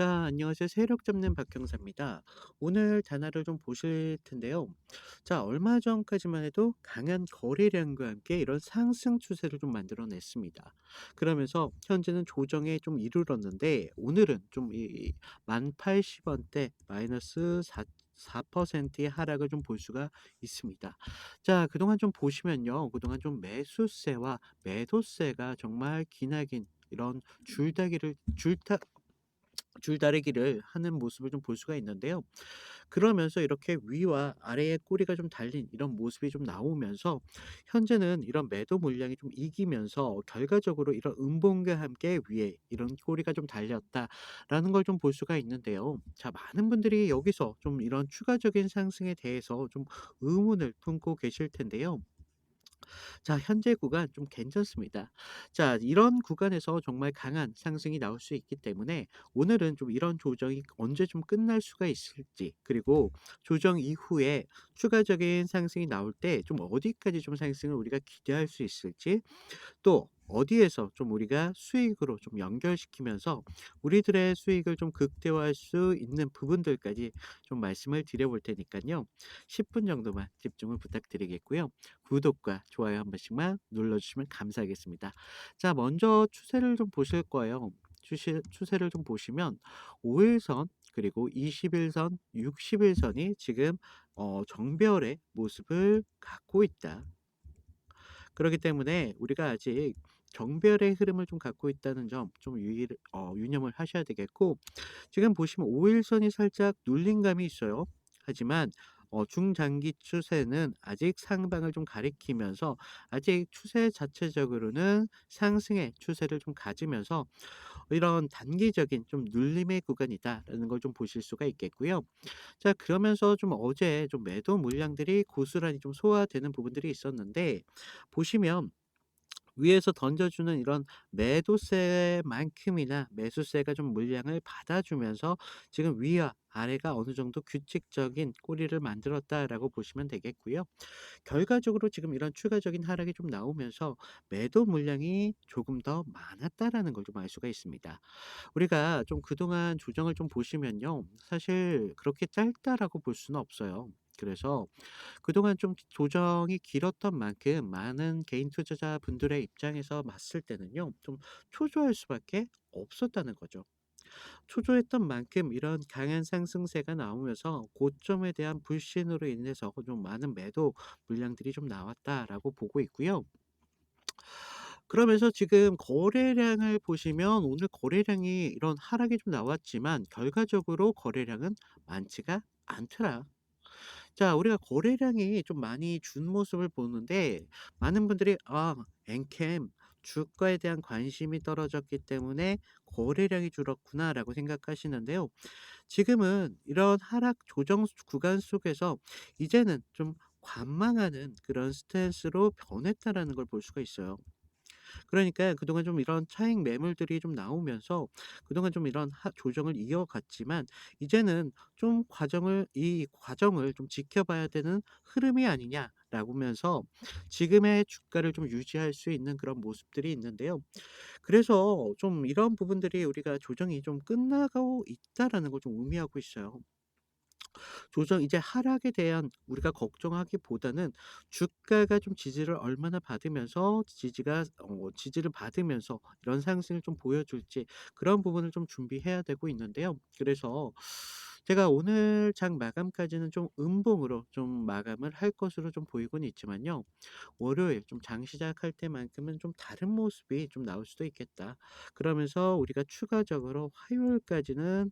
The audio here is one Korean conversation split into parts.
자, 안녕하세요. 세력 잡는 박형사입니다. 오늘 단어를 좀 보실 텐데요. 자, 얼마 전까지만 해도 강한 거래량과 함께 이런 상승 추세를 좀 만들어냈습니다. 그러면서 현재는 조정에 좀 이르렀는데 오늘은 좀 이 1080원대 마이너스 4 4%의 하락을 좀 볼 수가 있습니다. 자, 그동안 좀 보시면요. 그동안 좀 매수세와 매도세가 정말 기나긴 이런 줄다리기를 줄타 줄다리기를 하는 모습을 좀 볼 수가 있는데요. 그러면서 이렇게 위와 아래의 꼬리가 좀 달린 이런 모습이 좀 나오면서 현재는 이런 매도 물량이 좀 이기면서 결과적으로 이런 음봉과 함께 위에 이런 꼬리가 좀 달렸다라는 걸 좀 볼 수가 있는데요. 자, 많은 분들이 여기서 좀 이런 추가적인 상승에 대해서 좀 의문을 품고 계실 텐데요. 자, 현재 구간 좀 괜찮습니다. 자, 이런 구간에서 정말 강한 상승이 나올 수 있기 때문에 오늘은 좀 이런 조정이 언제 좀 끝날 수가 있을지, 그리고 조정 이후에 추가적인 상승이 나올 때 좀 어디까지 좀 상승을 우리가 기대할 수 있을지, 또 어디에서 좀 우리가 수익으로 좀 연결시키면서 우리들의 수익을 좀 극대화할 수 있는 부분들까지 좀 말씀을 드려볼 테니까요. 10분 정도만 집중을 부탁드리겠고요. 구독과 좋아요 한 번씩만 눌러주시면 감사하겠습니다. 자, 먼저 추세를 좀 보실 거예요. 추세, 추세를 좀 보시면 5일선 그리고 21선, 61선이 지금 어, 정별의 모습을 갖고 있다. 그렇기 때문에 우리가 아직 정별의 흐름을 좀 갖고 있다는 점 좀 유의 어 유념을 하셔야 되겠고 지금 보시면 5 일선이 살짝 눌린 감이 있어요. 하지만 어 중장기 추세는 아직 상방을 좀 가리키면서 아직 추세 자체적으로는 상승의 추세를 좀 가지면서 이런 단기적인 좀 눌림의 구간이다라는 걸 좀 보실 수가 있겠고요. 자 그러면서 좀 어제 좀 매도 물량들이 고스란히 좀 소화되는 부분들이 있었는데 보시면 위에서 던져주는 이런 매도세만큼이나 매수세가 좀 물량을 받아주면서 지금 위와 아래가 어느 정도 규칙적인 꼬리를 만들었다라고 보시면 되겠고요. 결과적으로 지금 이런 추가적인 하락이 좀 나오면서 매도 물량이 조금 더 많았다라는 걸 좀 알 수가 있습니다. 우리가 좀 그동안 조정을 좀 보시면요. 사실 그렇게 짧다라고 볼 수는 없어요. 그래서 그동안 좀 조정이 길었던 만큼 많은 개인 투자자 분들의 입장에서 봤을 때는요. 좀 초조할 수밖에 없었다는 거죠. 초조했던 만큼 이런 강한 상승세가 나오면서 고점에 대한 불신으로 인해서 좀 많은 매도 물량들이 좀 나왔다라고 보고 있고요. 그러면서 지금 거래량을 보시면 오늘 거래량이 이런 하락이 좀 나왔지만 결과적으로 거래량은 많지가 않더라. 자, 우리가 거래량이 좀 많이 준 모습을 보는데 많은 분들이 '아 엔캠 주가에 대한 관심이 떨어졌기 때문에 거래량이 줄었구나.'라고 생각하시는데요. 지금은 이런 하락 조정 구간 속에서 이제는 좀 관망하는 그런 스탠스로 변했다라는 걸 볼 수가 있어요. 그러니까 그동안 좀 이런 차익 매물들이 좀 나오면서 그동안 좀 이런 하 조정을 이어갔지만 이제는 좀 과정을 이 과정을 좀 지켜봐야 되는 흐름이 아니냐 라고 하면서 지금의 주가를 좀 유지할 수 있는 그런 모습들이 있는데요. 그래서 좀 이런 부분들이 우리가 조정이 좀 끝나고 있다라는 걸 좀 의미하고 있어요. 조정 이제 하락에 대한 우리가 걱정하기보다는 주가가 좀 지지를 얼마나 받으면서 지지가 어 지지를 받으면서 이런 상승을 좀 보여줄지 그런 부분을 좀 준비해야 되고 있는데요. 그래서 제가 오늘 장 마감까지는 좀 음봉으로 좀 마감을 할 것으로 좀 보이고는 있지만요. 월요일 좀 장 시작할 때만큼은 좀 다른 모습이 좀 나올 수도 있겠다. 그러면서 우리가 추가적으로 화요일까지는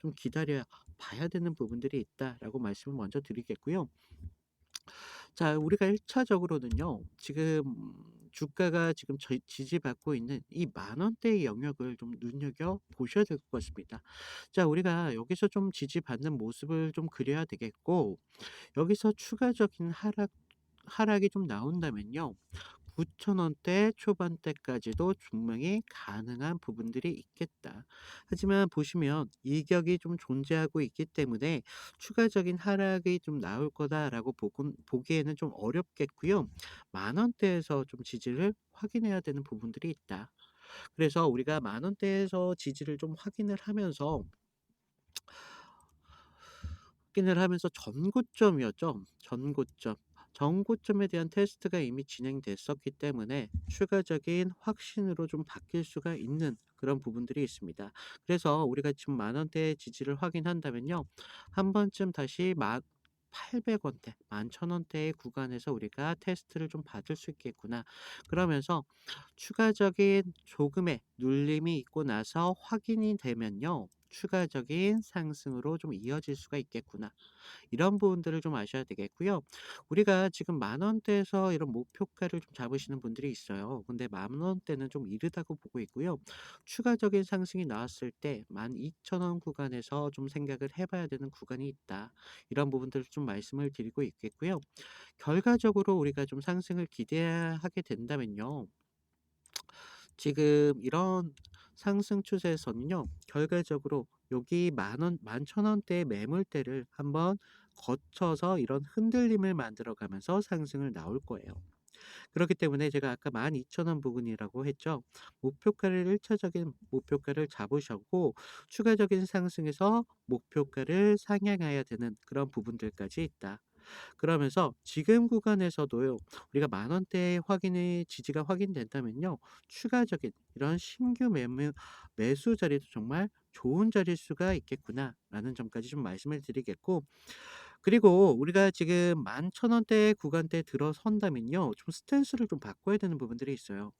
좀 기다려 봐야 되는 부분들이 있다라고 말씀을 먼저 드리겠고요. 자, 우리가 1차적으로는요. 지금 주가가 지금 저 지지받고 있는 이 만 원대의 영역을 좀 눈여겨 보셔야 될 것 같습니다. 자, 우리가 여기서 좀 지지받는 모습을 좀 그려야 되겠고 여기서 추가적인 하락 하락이 좀 나온다면요. 9,000원대 초반대까지도 분명히 가능한 부분들이 있겠다. 하지만 보시면 이격이 좀 존재하고 있기 때문에 추가적인 하락이 좀 나올 거다라고 보기에는 좀 어렵겠고요. 만 원대에서 좀 지지를 확인해야 되는 부분들이 있다. 그래서 우리가 만 원대에서 지지를 좀 확인을 하면서 확인을 하면서 전고점이었죠. 전고점. 전고점에 대한 테스트가 이미 진행됐었기 때문에 추가적인 확신으로 좀 바뀔 수가 있는 그런 부분들이 있습니다. 그래서 우리가 지금 만 원대의 지지를 확인한다면요. 한 번쯤 다시 막 800 원대, 11,000 원대의 구간에서 우리가 테스트를 좀 받을 수 있겠구나. 그러면서 추가적인 조금의 눌림이 있고 나서 확인이 되면요. 추가적인 상승으로 좀 이어질 수가 있겠구나. 이런 부분들을 좀 아셔야 되겠고요. 우리가 지금 만 원대에서 이런 목표가를 좀 잡으시는 분들이 있어요. 근데 만 원대는 좀 이르다고 보고 있고요. 추가적인 상승이 나왔을 때 12,000원 구간에서 좀 생각을 해봐야 되는 구간이 있다. 이런 부분들을 좀 말씀을 드리고 있겠고요. 결과적으로 우리가 좀 상승을 기대하게 된다면요. 지금 이런 상승 추세에서는요. 결과적으로 여기 만 원, 만천 원대의 매물대를 한번 거쳐서 이런 흔들림을 만들어 가면서 상승을 나올 거예요. 그렇기 때문에 제가 아까 12,000원 부근이라고 했죠. 목표가를 1차적인 목표가를 잡으셨고 추가적인 상승에서 목표가를 상향해야 되는 그런 부분들까지 있다. 그러면서 지금 구간에서도요. 우리가 만 원대 확인이 지지가 확인된다면요. 추가적인 이런 신규 매매 매수 자리도 정말 좋은 자리일 수가 있겠구나라는 점까지 좀 말씀을 드리겠고 그리고 우리가 지금 11,000 원대 구간대에 들어선다면요. 좀 스탠스를 좀 바꿔야 되는 부분들이 있어요.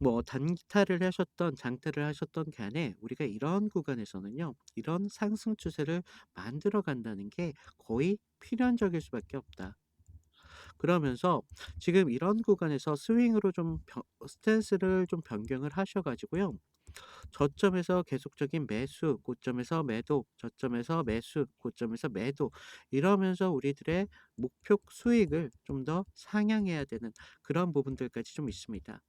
뭐 단기타를 하셨던 장타를 하셨던 간에 우리가 이런 구간에서는요. 이런 상승 추세를 만들어 간다는 게 거의 필연적일 수밖에 없다. 그러면서 지금 이런 구간에서 스윙으로 좀 변 스탠스를 좀 변경을 하셔 가지고요. 저점에서 계속적인 매수, 고점에서 매도, 저점에서 매수, 고점에서 매도 이러면서 우리들의 목표 수익을 좀 더 상향해야 되는 그런 부분들까지 좀 있습니다.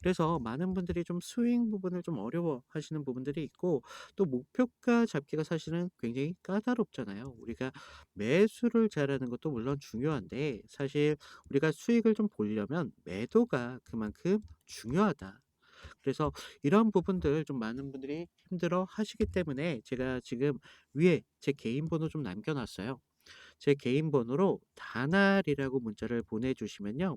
그래서 많은 분들이 좀 스윙 부분을 좀 어려워 하시는 부분들이 있고 또 목표가 잡기가 사실은 굉장히 까다롭잖아요. 우리가 매수를 잘하는 것도 물론 중요한데 사실 우리가 수익을 좀 보려면 매도가 그만큼 중요하다. 그래서 이런 부분들 좀 많은 분들이 힘들어 하시기 때문에 제가 지금 위에 제 개인 번호 좀 남겨 놨어요. 제 개인 번호로 다날이라고 문자를 보내주시면요.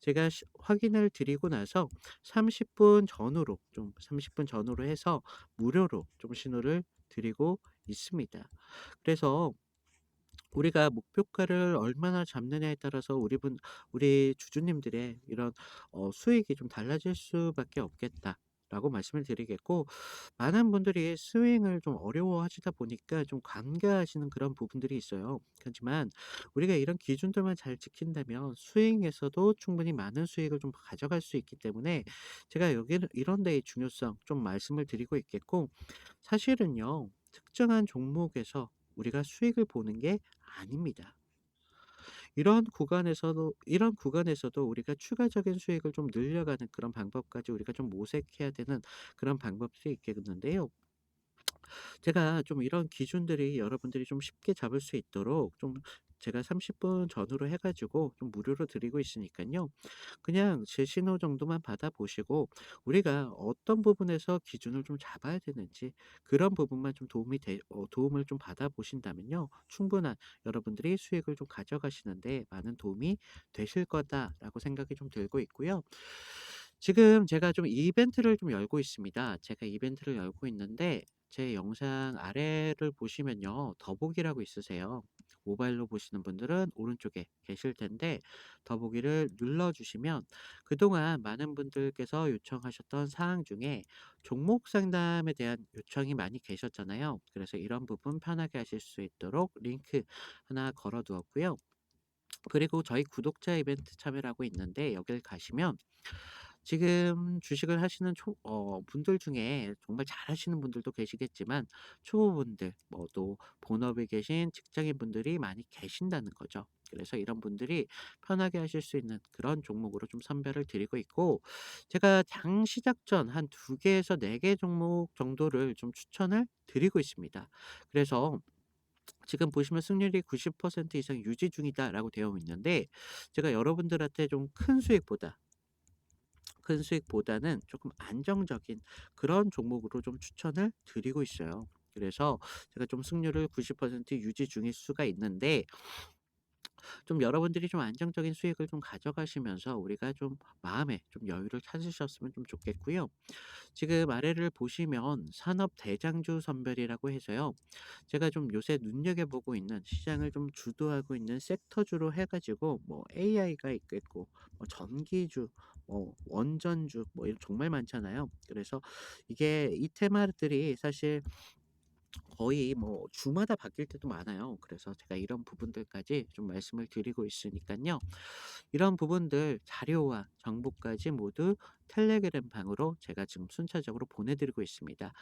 제가 시- 확인을 드리고 나서 30분 전후로 좀 30분 전후로 해서 무료로 좀 신호를 드리고 있습니다. 그래서 우리가 목표가를 얼마나 잡느냐에 따라서 우리 분 우리 주주님들의 이런 어 수익이 좀 달라질 수밖에 없겠다 라고 말씀을 드리겠고 많은 분들이 스윙을 좀 어려워하시다 보니까 좀 관가하시는 그런 부분들이 있어요. 하지만 우리가 이런 기준들만 잘 지킨다면 스윙에서도 충분히 많은 수익을 좀 가져갈 수 있기 때문에 제가 여기는 이런 데의 중요성 좀 말씀을 드리고 있겠고 사실은요. 특정한 종목에서 우리가 수익을 보는 게 아닙니다. 이런 구간에서도 이런 구간에서도 우리가 추가적인 수익을 좀 늘려가는 그런 방법까지 우리가 좀 모색해야 되는 그런 방법들이 있겠는데요. 제가 좀 이런 기준들이 여러분들이 좀 쉽게 잡을 수 있도록 좀 제가 30분 전후로 해 가지고 좀 무료로 드리고 있으니깐요. 그냥 제 신호 정도만 받아 보시고 우리가 어떤 부분에서 기준을 좀 잡아야 되는지 그런 부분만 좀 도움이 돼어 도움을 좀 받아 보신다면요. 충분한 여러분들이 수익을 좀 가져가시는 데 많은 도움이 되실 거다라고 생각이 좀 들고 있고요. 지금 제가 좀 이벤트를 좀 열고 있습니다. 제가 이벤트를 열고 있는데 제 영상 아래를 보시면요. 더보기라고 있으세요. 모바일로 보시는 분들은 오른쪽에 계실 텐데 더보기를 눌러주시면 그동안 많은 분들께서 요청하셨던 사항 중에 종목 상담에 대한 요청이 많이 계셨잖아요. 그래서 이런 부분 편하게 하실 수 있도록 링크 하나 걸어 두었고요. 그리고 저희 구독자 이벤트 참여라고 있는데 여길 가시면 지금 주식을 하시는 초 어 분들 중에 정말 잘하시는 분들도 계시겠지만 초보분들 뭐 또 본업에 계신 직장인 분들이 많이 계신다는 거죠. 그래서 이런 분들이 편하게 하실 수 있는 그런 종목으로 좀 선별을 드리고 있고 제가 장 시작 전한2 개에서 4개 종목 정도를 좀 추천을 드리고 있습니다. 그래서 지금 보시면 "승률이 90% 이상 유지 중이다."라고 되어 있는데 제가 여러분들한테 좀 큰 수익보다 큰 수익보다는 조금 안정적인 그런 종목으로 좀 추천을 드리고 있어요. 그래서 제가 좀 승률을 90% 유지 중일 수가 있는데 좀 여러분들이 좀 안정적인 수익을 좀 가져가시면서 우리가 좀 마음에 좀 여유를 찾으셨으면 좀 좋겠고요. 지금 아래를 보시면 산업 대장주 선별이라고 해서요. 제가 좀 요새 눈여겨보고 있는 시장을 좀 주도하고 있는 섹터주로 해가지고 뭐 AI가 있겠고 뭐 전기주 뭐 원전주 뭐 이런 정말 많잖아요. 그래서 이게 이 테마들이 사실 거의 뭐 주마다 바뀔 때도 많아요. 그래서 제가 이런 부분들까지 좀 말씀을 드리고 있으니깐요. 이런 부분들 자료와 정보까지 모두 텔레그램 방으로 제가 지금 순차적으로 보내드리고 있습니다.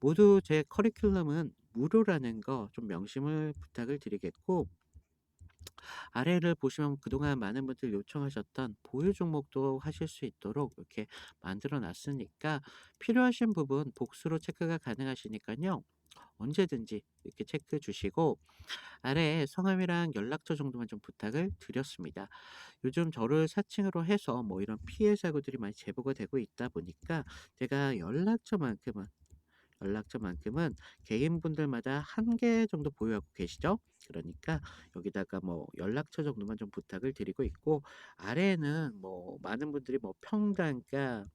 모두 제 커리큘럼은 무료라는 거 좀 명심을 부탁을 드리겠고 아래를 보시면 그동안 많은 분들 요청하셨던 보유 종목도 하실 수 있도록 이렇게 만들어 놨으니까 필요하신 부분 복수로 체크가 가능하시니까요. 언제든지 이렇게 체크해 주시고 아래에 성함이랑 연락처 정도만 좀 부탁을 드렸습니다. 요즘 저를 사칭으로 해서 뭐 이런 피해 사고들이 많이 제보가 되고 있다 보니까 제가 연락처만큼은 연락처만큼은 개인분들마다 한 개 정도 보유하고 계시죠? 그러니까 여기다가 뭐 연락처 정도만 좀 부탁을 드리고 있고 아래에는 뭐 많은 분들이 뭐 평단가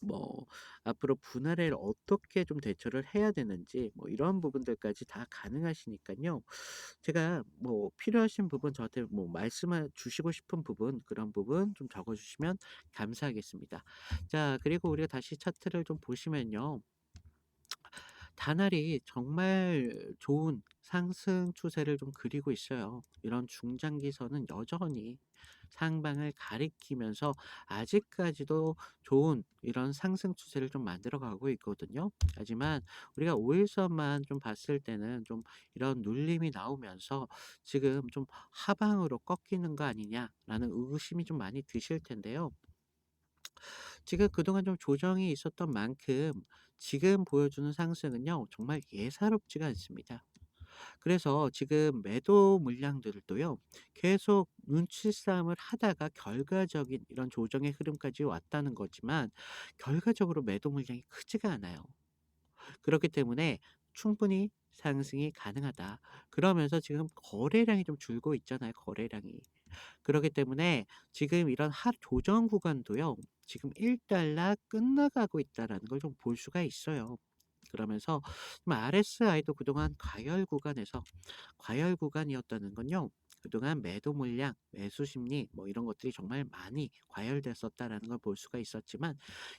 뭐 앞으로 분할을 어떻게 좀 대처를 해야 되는지 뭐 이런 부분들까지 다 가능하시니까요. 제가 뭐 필요하신 부분 저한테 뭐 말씀해 주시고 싶은 부분 그런 부분 좀 적어 주시면 감사하겠습니다. 자 그리고 우리가 다시 차트를 좀 보시면요. 다날이 정말 좋은 상승 추세를 좀 그리고 있어요. 이런 중장기선은 여전히 상방을 가리키면서 아직까지도 좋은 이런 상승 추세를 좀 만들어 가고 있거든요. 하지만 우리가 5일선만 좀 봤을 때는 좀 이런 눌림이 나오면서 지금 좀 하방으로 꺾이는 거 아니냐라는 의구심이 좀 많이 드실 텐데요. 지금 그동안 좀 조정이 있었던 만큼 지금 보여주는 상승은요, 정말 예사롭지가 않습니다. 그래서 지금 매도 물량들도요, 계속 눈치 싸움을 하다가 결과적인 이런 조정의 흐름까지 왔다는 거지만, 결과적으로 매도 물량이 크지가 않아요. 그렇기 때문에 충분히 상승이 가능하다. 그러면서 지금 거래량이 좀 줄고 있잖아요, 거래량이. 그렇기 때문에 지금 이런 하 조정 구간도요. 지금 1달러 끝나가고 있다라는 걸 좀 볼 수가 있어요. 그러면서 좀 RSI도 그동안 과열 구간에서 과열 구간이었다는 건요. 그동안 매도 물량, 매수 심리 뭐 이런 것들이 정말 많이 과열됐었다라는 걸 볼 수가 있었지만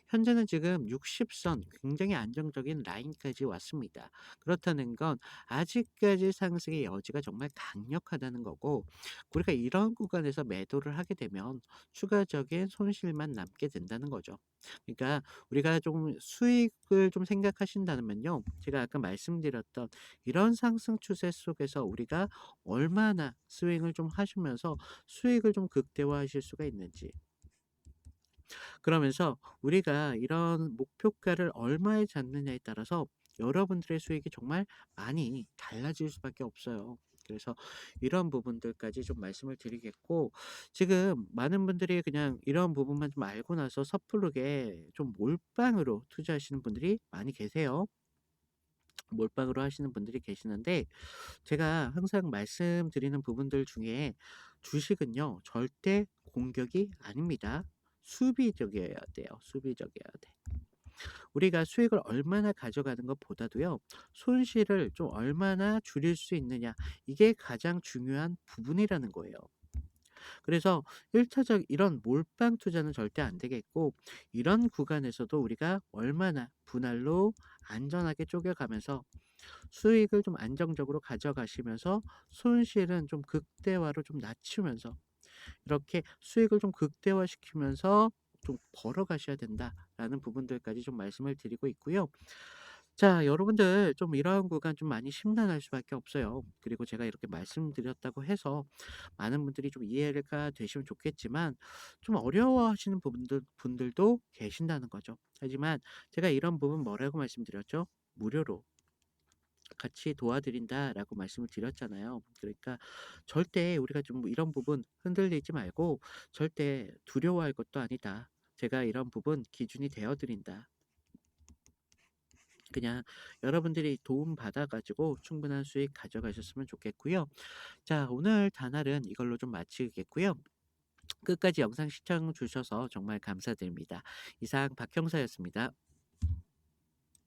현재는 지금 60선 굉장히 안정적인 라인까지 왔습니다. 그렇다는 건 아직까지 상승의 여지가 정말 강력하다는 거고 우리가 이런 구간에서 매도를 하게 되면 추가적인 손실만 남게 된다는 거죠. 그러니까 우리가 좀 수익을 좀 생각하신다면요. 제가 아까 말씀드렸던 이런 상승 추세 속에서 우리가 얼마나 스 윙을 좀 하시면서 수익을 좀 극대화하실 수가 있는지. 그러면서 우리가 이런 목표가를 얼마에 잡느냐에 따라서 여러분들의 수익이 정말 많이 달라질 수밖에 없어요. 그래서 이런 부분들까지 좀 말씀을 드리겠고 지금 많은 분들이 그냥 이런 부분만 좀 알고 나서 섣부르게 좀 몰빵으로 투자하시는 분들이 많이 계세요. 몰빵으로 하시는 분들이 계시는데 제가 항상 말씀드리는 부분들 중에 주식은요 절대 공격이 아닙니다. 수비적이어야 돼요. 수비적이어야 돼. 우리가 수익을 얼마나 가져가는 것보다도요, 손실을 좀 얼마나 줄일 수 있느냐, 이게 가장 중요한 부분이라는 거예요. 그래서 1차적 이런 몰빵 투자는 절대 안 되겠고, 이런 구간에서도 우리가 얼마나 분할로 안전하게 쪼개가면서 수익을 좀 안정적으로 가져가시면서 손실은 좀 극대화로 좀 낮추면서 이렇게 수익을 좀 극대화시키면서 좀 벌어가셔야 된다라는 부분들까지 좀 말씀을 드리고 있고요. 자, 여러분들 좀 이러한 구간 좀 많이 심란할 수밖에 없어요. 그리고 제가 이렇게 말씀드렸다고 해서 많은 분들이 좀 이해가 되시면 좋겠지만 좀 어려워하시는 부분들 분들도 계신다는 거죠. 하지만 제가 이런 부분 뭐라고 말씀드렸죠? 무료로 같이 도와드린다라고 말씀을 드렸잖아요. 그러니까 절대 우리가 좀 이런 부분 흔들리지 말고 절대 두려워할 것도 아니다. 제가 이런 부분 기준이 되어 드린다. 그냥 여러분들이 도움 받아 가지고 충분한 수익 가져가셨으면 좋겠고요. 자 오늘 단알은 이걸로 좀 마치겠고요. 끝까지 영상 시청 주셔서 정말 감사드립니다. 이상 박 형사였습니다.